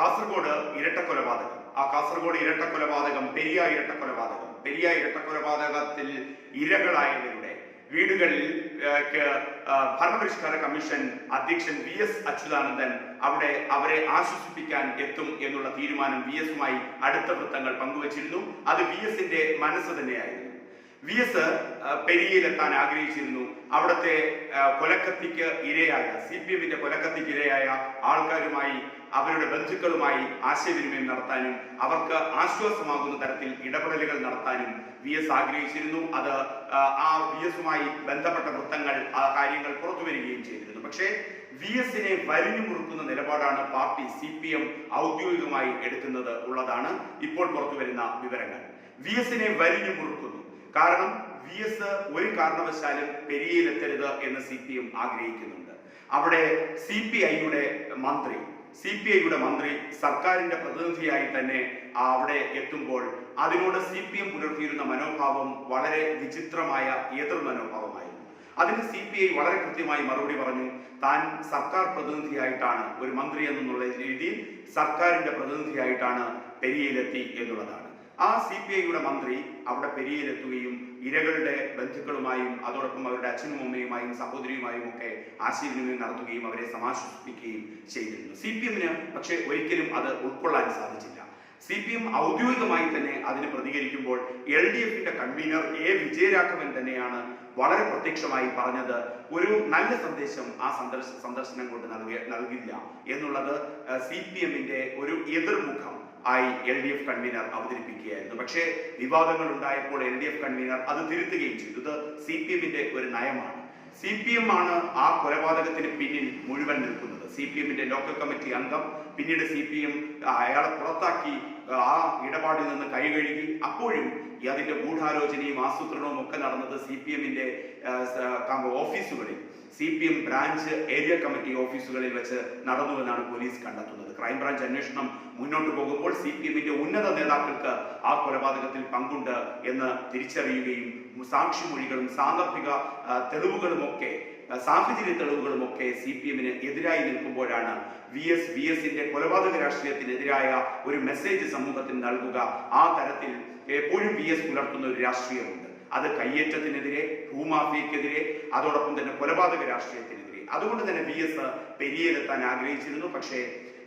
കാസർഗോഡ് ഇരട്ട കൊലപാതകം ആ കാസർഗോഡ് ഇരട്ട കൊലപാതകം പെരിയ ഇരട്ട കൊലപാതകം പെരിയ ഇരട്ട കൊലപാതകത്തിൽ ഇരകളായവരുടെ വീടുകളിൽ ഭരണപരിഷ്കാര കമ്മീഷൻ അധ്യക്ഷൻ വി എസ് അച്യുതാനന്ദൻ അവിടെ അവരെ ആശ്വസിപ്പിക്കാൻ എത്തും എന്നുള്ള തീരുമാനം വി എസുമായി അടുത്ത വൃത്തങ്ങൾ പങ്കുവച്ചിരുന്നു. അത് വി എസിന്റെ മനസ്സ് തന്നെയായിരുന്നു. വി എസ് പെരിയയിലെത്താൻ ആഗ്രഹിച്ചിരുന്നു. അവിടുത്തെ കൊലക്കത്തിക്ക് ഇരയായ സി പി എമ്മിന്റെ കൊലക്കത്തിക്ക് ഇരയായ ആൾക്കാരുമായി അവരുടെ ബന്ധുക്കളുമായി ആശയവിനിമയം നടത്താനും അവർക്ക് ആശ്വാസമാകുന്ന തരത്തിൽ ഇടപെടലുകൾ നടത്താനും വി എസ് ആഗ്രഹിച്ചിരുന്നു. അത് ആ വി എസുമായി ബന്ധപ്പെട്ട വൃത്തങ്ങൾ ആ കാര്യങ്ങൾ പുറത്തു വരികയും ചെയ്തിരുന്നു. പക്ഷേ വി എസിനെ വലിഞ്ഞു മുറുക്കുന്ന നിലപാടാണ് പാർട്ടി സി പി എം ഔദ്യോഗികമായി എടുക്കുന്നത് ഉള്ളതാണ് ഇപ്പോൾ പുറത്തു വരുന്ന വിവരങ്ങൾ. വി എസിനെ വലിഞ്ഞു മുറുക്കുന്നു. കാരണം വി എസ് ഒരു കാരണവശാലും പെരിയയിലെത്തരുത് എന്ന് സി പി എം ആഗ്രഹിക്കുന്നുണ്ട്. അവിടെ സി പി ഐയുടെ മന്ത്രി സി പി ഐയുടെ മന്ത്രി സർക്കാരിന്റെ പ്രതിനിധിയായി തന്നെ അവിടെ എത്തുമ്പോൾ അതിനോട് സി പി എം പുലർത്തിയിരുന്ന മനോഭാവം വളരെ വിചിത്രമായ എതിർ മനോഭാവമായിരുന്നു. അതിന് സി പി ഐ വളരെ കൃത്യമായി മറുപടി പറഞ്ഞു താൻ സർക്കാർ പ്രതിനിധിയായിട്ടാണ് ഒരു മന്ത്രി എന്നുള്ള രീതിയിൽ സർക്കാരിന്റെ പ്രതിനിധിയായിട്ടാണ് പെരിയയിലെത്തി എന്നുള്ളതാണ്. ആ സി പി ഐയുടെ മന്ത്രി അവിടെ പെരിയയിലെത്തുകയും ഇരകളുടെ ബന്ധുക്കളുമായും അതോടൊപ്പം അവരുടെ അച്ഛനും അമ്മയുമായും സഹോദരിയുമായും ഒക്കെ ആശയവിനിമയം നടത്തുകയും അവരെ സമാശ്വസിപ്പിക്കുകയും ചെയ്തിരുന്നു. സി പി എമ്മിന് പക്ഷേ ഒരിക്കലും അത് ഉൾക്കൊള്ളാൻ സാധിച്ചില്ല. സി പി എം ഔദ്യോഗികമായി തന്നെ അതിന് പ്രതികരിക്കുമ്പോൾ എൽ ഡി എഫിന്റെ കൺവീനർ എ വിജയരാഘവൻ തന്നെയാണ് വളരെ പ്രത്യക്ഷമായി പറഞ്ഞത് ഒരു നല്ല സന്ദേശം ആ സന്ദർശ സന്ദർശനം കൊണ്ട് നൽകില്ല എന്നുള്ളത് സി പി എമ്മിന്റെ ഒരു എതിർമുഖം. ആയി എൽ ഡി എഫ് കൺവീനർ അവതരിപ്പിക്കുകയായിരുന്നു. പക്ഷേ വിവാദങ്ങൾ ഉണ്ടായപ്പോൾ എൽ ഡി എഫ് കൺവീനർ അത് തിരുത്തുകയും ചെയ്തു. ഇത് സി പി എമ്മിന്റെ ഒരു നയമാണ്. സി പി എം ആണ് ആ കൊലപാതകത്തിന് പിന്നിൽ മുഴുവൻ നിൽക്കുന്നത്. സി പി എമ്മിന്റെ ലോക്കൽ കമ്മിറ്റി അംഗം പിന്നീട് സി പി എം അയാളെ പുറത്താക്കി ആ ഇടപാടിൽ നിന്ന് കൈകഴുകി അപ്പോഴും അതിന്റെ ഗൂഢാലോചനയും ആസൂത്രണവും ഒക്കെ നടന്നത് സി പി എമ്മിന്റെ ഓഫീസുകളിൽ. C P M branch area committee ഓഫീസുകളിൽ വെച്ച് നടന്നുവെന്നാണ് പോലീസ് കണ്ടെത്തുന്നത്. ക്രൈംബ്രാഞ്ച് അന്വേഷണം മുന്നോട്ട് പോകുമ്പോൾ സി പി എമ്മിന്റെ ഉന്നത നേതാക്കൾക്ക് ആ കൊലപാതകത്തിൽ പങ്കുണ്ട് എന്ന് തിരിച്ചറിയുകയും സാക്ഷിമൊഴികളും സാന്ദർഭിക തെളിവുകളും തെളിവുകളുമൊക്കെ സാഹചര്യ തെളിവുകളുമൊക്കെ സി പി എമ്മിന് എതിരായി നിൽക്കുമ്പോഴാണ് വി എസ് വി എസിന്റെ കൊലപാതക രാഷ്ട്രീയത്തിനെതിരായ ഒരു മെസ്സേജ് സമൂഹത്തിന് നൽകുക. ആ തരത്തിൽ എപ്പോഴും വി എസ് പുലർത്തുന്ന ഒരു രാഷ്ട്രീയമുണ്ട്. അത് കയ്യേറ്റത്തിനെതിരെ ഭൂമാഫിയക്കെതിരെ അതോടൊപ്പം തന്നെ കൊലപാതക രാഷ്ട്രീയത്തിനെതിരെ. അതുകൊണ്ട് തന്നെ വി എസ് പെരിയയിലെത്താൻ ആഗ്രഹിച്ചിരുന്നു. പക്ഷേ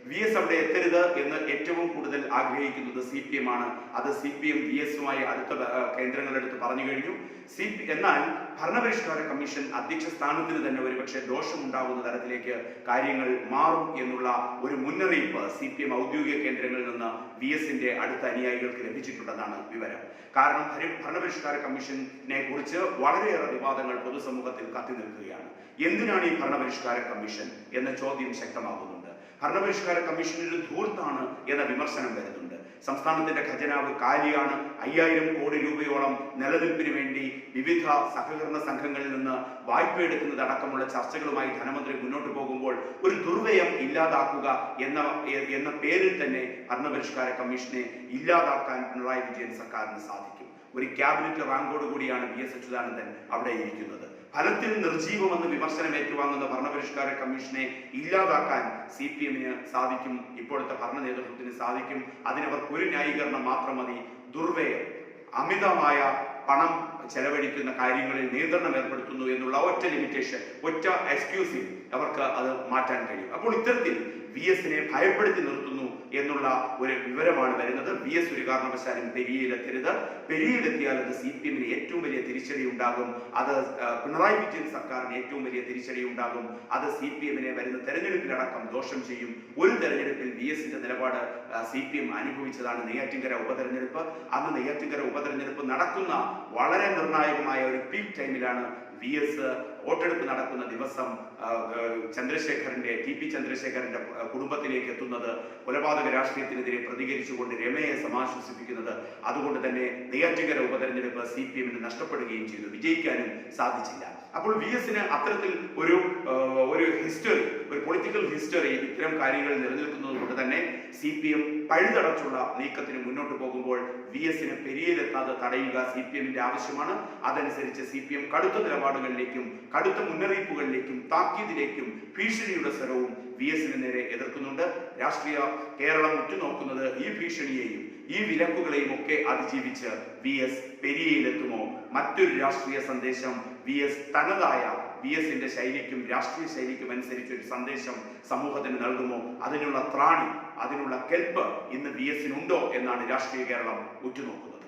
വി എസ് അവിടെ എത്തരുത് എന്ന് ഏറ്റവും കൂടുതൽ ആഗ്രഹിക്കുന്നത് സി പി എം ആണ്. അത് സി പി എം വി എസുമായി അടുത്ത കേന്ദ്രങ്ങളെടുത്ത് പറഞ്ഞു കഴിഞ്ഞു. സി പി എന്നാൽ ഭരണപരിഷ്കാര കമ്മീഷൻ അധ്യക്ഷ സ്ഥാനത്തിന് തന്നെ ഒരുപക്ഷെ ദോഷമുണ്ടാകുന്ന തരത്തിലേക്ക് കാര്യങ്ങൾ മാറും എന്നുള്ള ഒരു മുന്നറിയിപ്പ് സി പി എം ഔദ്യോഗിക കേന്ദ്രങ്ങളിൽ നിന്ന് വി എസിന്റെ അടുത്ത അനുയായികൾക്ക് ലഭിച്ചിട്ടുണ്ടെന്നാണ് വിവരം. കാരണം ഭരണപരിഷ്കാര കമ്മീഷനെ കുറിച്ച് വളരെയേറെ വിവാദങ്ങൾ പൊതുസമൂഹത്തിൽ കത്തി നിൽക്കുകയാണ്. എന്തിനാണ് ഈ ഭരണപരിഷ്കാര കമ്മീഷൻ എന്ന ചോദ്യം ശക്തമാകുന്നുണ്ട് ഭരണപരിഷ്കാര കമ്മീഷൻ ഒരു ധൂർത്താണ് എന്ന വിമർശനം വരുന്നുണ്ട്. സംസ്ഥാനത്തിന്റെ ഖജനാവ് കാലിയാണ് അയ്യായിരം കോടി രൂപയോളം നിലനിൽപ്പിന് വേണ്ടി വിവിധ സഹകരണ സംഘങ്ങളിൽ നിന്ന് വായ്പ എടുക്കുന്നതടക്കമുള്ള ചർച്ചകളുമായി ധനമന്ത്രി മുന്നോട്ട് പോകുമ്പോൾ ഒരു ദുർവ്യയം ഇല്ലാതാക്കുക എന്ന എന്ന പേരിൽ തന്നെ ഭരണപരിഷ്കാര കമ്മീഷനെ ഇല്ലാതാക്കാൻ പിണറായി വിജയൻ സർക്കാരിന് സാധിക്കും. ഒരു ക്യാബിനറ്റ് റാങ്കോട് കൂടിയാണ് വി എസ് അച്യുതാനന്ദൻ അവിടെ ഇരിക്കുന്നത്. ഫലത്തിൽ നിർജീവമെന്ന് വിമർശനം ഏറ്റുവാങ്ങുന്ന ഭരണപരിഷ്കാര കമ്മീഷനെ ഇല്ലാതാക്കാൻ സി പി എമ്മിന് സാധിക്കും. ഇപ്പോഴത്തെ ഭരണ നേതൃത്വത്തിന് സാധിക്കും. അതിനവർക്ക് ഒരു ന്യായീകരണം മാത്രം മതി. ദുർവ്യയം. അമിതമായ പണം ചെലവഴിക്കുന്ന കാര്യങ്ങളിൽ നിയന്ത്രണം ഏർപ്പെടുത്തുന്നു എന്നുള്ള ഒറ്റ ലിമിറ്റേഷൻ ഒറ്റ എക്സ്ക്യൂസിൽ അവർക്ക് അത് മാറ്റാൻ കഴിയും. അപ്പോൾ ഇത്തരത്തിൽ വി എസിനെ ഭയപ്പെടുത്തി നിർത്തുന്നു എന്നുള്ള ഒരു വിവരമാണ് വരുന്നത്. വി എസ് ഒരു കാരണവശാലും പെരിയയിലെത്തരുത്. പെരിയയിലെത്തിയാൽ അത് സി പി എമ്മിന് ഏറ്റവും വലിയ തിരിച്ചടി ഉണ്ടാകും അത് പിണറായി വിജയൻ സർക്കാരിന് ഏറ്റവും വലിയ തിരിച്ചടി ഉണ്ടാകും അത് സി പി എമ്മിനെ വരുന്ന തെരഞ്ഞെടുപ്പിലടക്കം ദോഷം ചെയ്യും. ഒരു തെരഞ്ഞെടുപ്പിൽ വി എസിന്റെ നിലപാട് സി പി എം അനുഭവിച്ചതാണ് നെയ്യാറ്റിൻകര ഉപതെരഞ്ഞെടുപ്പ്. അന്ന് നെയ്യാറ്റിൻകര ഉപതെരഞ്ഞെടുപ്പ് നടക്കുന്ന വളരെ നിർണായകമായ ഒരു പീക്ക് ടൈമിലാണ് വി എസ് വോട്ടെടുപ്പ് നടക്കുന്ന ദിവസം ചന്ദ്രശേഖരന്റെ ടി പി ചന്ദ്രശേഖരന്റെ കുടുംബത്തിലേക്ക് എത്തുന്നത് കൊലപാതക രാഷ്ട്രീയത്തിനെതിരെ പ്രതികരിച്ചുകൊണ്ട് രമയെ സമാശ്വസിപ്പിക്കുന്നത് അതുകൊണ്ട് തന്നെ നെയ്യാറ്റിൻകര ഉപതെരഞ്ഞെടുപ്പ് സി പി എമ്മിന് നഷ്ടപ്പെടുകയും ചെയ്തു. വിജയിക്കാനും സാധിച്ചില്ല. അപ്പോൾ വി എസിന് അത്തരത്തിൽ ഒരു ഒരു ഹിസ്റ്ററി ഒരു പൊളിറ്റിക്കൽ ഹിസ്റ്ററി ഇത്തരം കാര്യങ്ങൾ നിലനിൽക്കുന്നത് കൊണ്ട് തന്നെ സി പി എം പഴുതടച്ചുള്ള നീക്കത്തിന് മുന്നോട്ട് പോകുമ്പോൾ വി എസിന് പെരിയയിലെത്താതെ തടയുക സി പി എമ്മിന്റെ ആവശ്യമാണ്. അതനുസരിച്ച് സി പി എം കടുത്ത നിലപാടുകളിലേക്കും കടുത്ത മുന്നറിയിപ്പുകളിലേക്കും താക്കീതിലേക്കും ഭീഷണിയുടെ സ്വരവും വി എസിന് നേരെ എതിർക്കുന്നുണ്ട്. രാഷ്ട്രീയ കേരളം ഉറ്റുനോക്കുന്നത് ഈ ഭീഷണിയെയും ഈ വിലക്കുകളെയും ഒക്കെ അതിജീവിച്ച് വി എസ് പെരിയയിലെത്തുമോ? മറ്റൊരു രാഷ്ട്രീയ സന്ദേശം വി എസ് തനതായ വി എസിന്റെ ശൈലിക്കും രാഷ്ട്രീയ ശൈലിക്കും അനുസരിച്ച് ഒരു സന്ദേശം സമൂഹത്തിന് നൽകുമോ? അതിനുള്ള ത്രാണി അതിനുള്ള കെൽപ്പ് ഇന്ന് വി എസിനുണ്ടോ എന്നാണ് രാഷ്ട്രീയ കേരളം ഉറ്റുനോക്കുന്നത്.